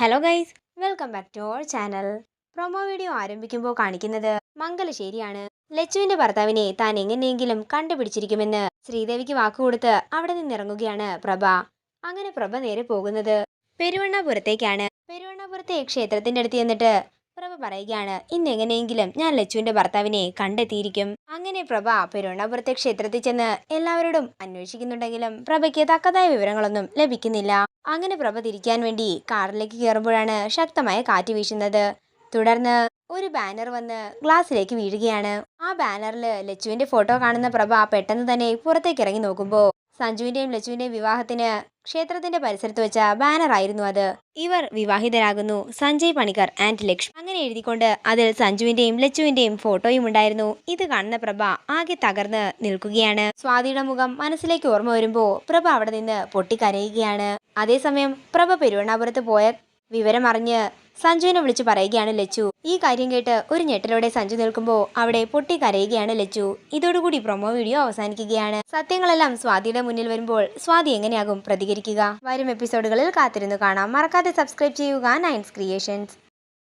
Hello guys welcome back to our channel promo video ആരംഭിക്കുമ്പോൾ കാണിക്കുന്നത് മംഗലശ്ശേരിയാണ്. ലച്ചുവിന്റെ ഭർത്താവിനെ താൻ എങ്ങനെയെങ്കിലും കണ്ടുപിടിച്ചിരിക്കുമെന്ന് ശ്രീദേവിക്ക് വാക്കുകൊടുത്ത് അവിടെ നിന്നിറങ്ങുകയാണ് പ്രഭ. അങ്ങനെ പ്രഭ നേരെ പോകുന്നത് പെരുവണ്ണാപുരത്തേക്കാണ്. പെരുവണ്ണാപുരത്തെ ക്ഷേത്രത്തിന്റെ അടുത്ത് ചെന്നിട്ട് പ്രഭ പറയുകയാണ് ഇന്ന് എങ്ങനെയെങ്കിലും ഞാൻ ലച്ചുവിന്റെ ഭർത്താവിനെ കണ്ടെത്തിയിരിക്കും. അങ്ങനെ പ്രഭ പെരുവണ്ണാപുരത്തെ ക്ഷേത്രത്തിൽ ചെന്ന് എല്ലാവരോടും അന്വേഷിക്കുന്നുണ്ടെങ്കിലും പ്രഭയ്ക്ക് തക്കതായ വിവരങ്ങളൊന്നും ലഭിക്കുന്നില്ല. അങ്ങനെ പ്രഭ തിരിക്കാൻ വേണ്ടി കാറിലേക്ക് കയറുമ്പോഴാണ് ശക്തമായ കാറ്റ് വീശുന്നത്. തുടർന്ന് ഒരു ബാനർ വന്ന് ഗ്ലാസ്സിലേക്ക് വീഴുകയാണ്. ആ ബാനറിൽ ലച്ചുവിന്റെ ഫോട്ടോ കാണുന്ന പ്രഭ പെട്ടെന്ന് തന്നെ പുറത്തേക്ക് ഇറങ്ങി നോക്കുമ്പോൾ സഞ്ജുവിന്റെയും ലച്ചുവിന്റെയും വിവാഹത്തിന് ക്ഷേത്രത്തിന്റെ പരിസരത്ത് വെച്ച ബാനറായിരുന്നു അത്. ഇവർ വിവാഹിതരാകുന്നു. സഞ്ജയ് പണിക്കർ ആൻഡ് ലക്ഷ്മി. അങ്ങനെ എഴുതിക്കൊണ്ട് അതിൽ സഞ്ജുവിന്റെയും ലച്ചുവിന്റെയും ഫോട്ടോയും ഉണ്ടായിരുന്നു. ഇത് കാണുന്ന പ്രഭ ആകെ തകർന്ന് നിൽക്കുകയാണ്. സ്വാതിയുടെ മുഖം മനസ്സിലേക്ക് ഓർമ്മ വരുമ്പോ പ്രഭ അവിടെ നിന്ന് പൊട്ടിക്കരയുകയാണ്. അതേസമയം പ്രഭ പെരുവണ്ണാപുരത്ത് പോയ വിവരം അറിഞ്ഞ് സഞ്ജുവിനെ വിളിച്ചു പറയുകയാണ് ലച്ചു. ഈ കാര്യം കേട്ട് ഒരു ഞെട്ടലോടെ സഞ്ജു നിൽക്കുമ്പോൾ അവിടെ പൊട്ടി കരയുകയാണ് ലച്ചു. ഇതോടുകൂടി പ്രൊമോ വീഡിയോ അവസാനിക്കുകയാണ്. സത്യങ്ങളെല്ലാം സ്വാതിയുടെ മുന്നിൽ വരുമ്പോൾ സ്വാതി എങ്ങനെയാകും പ്രതികരിക്കുക? വരും എപ്പിസോഡുകളിൽ കാത്തിരുന്നു കാണാം. മറക്കാതെ സബ്സ്ക്രൈബ് ചെയ്യുക നയൻസ് ക്രിയേഷൻസ്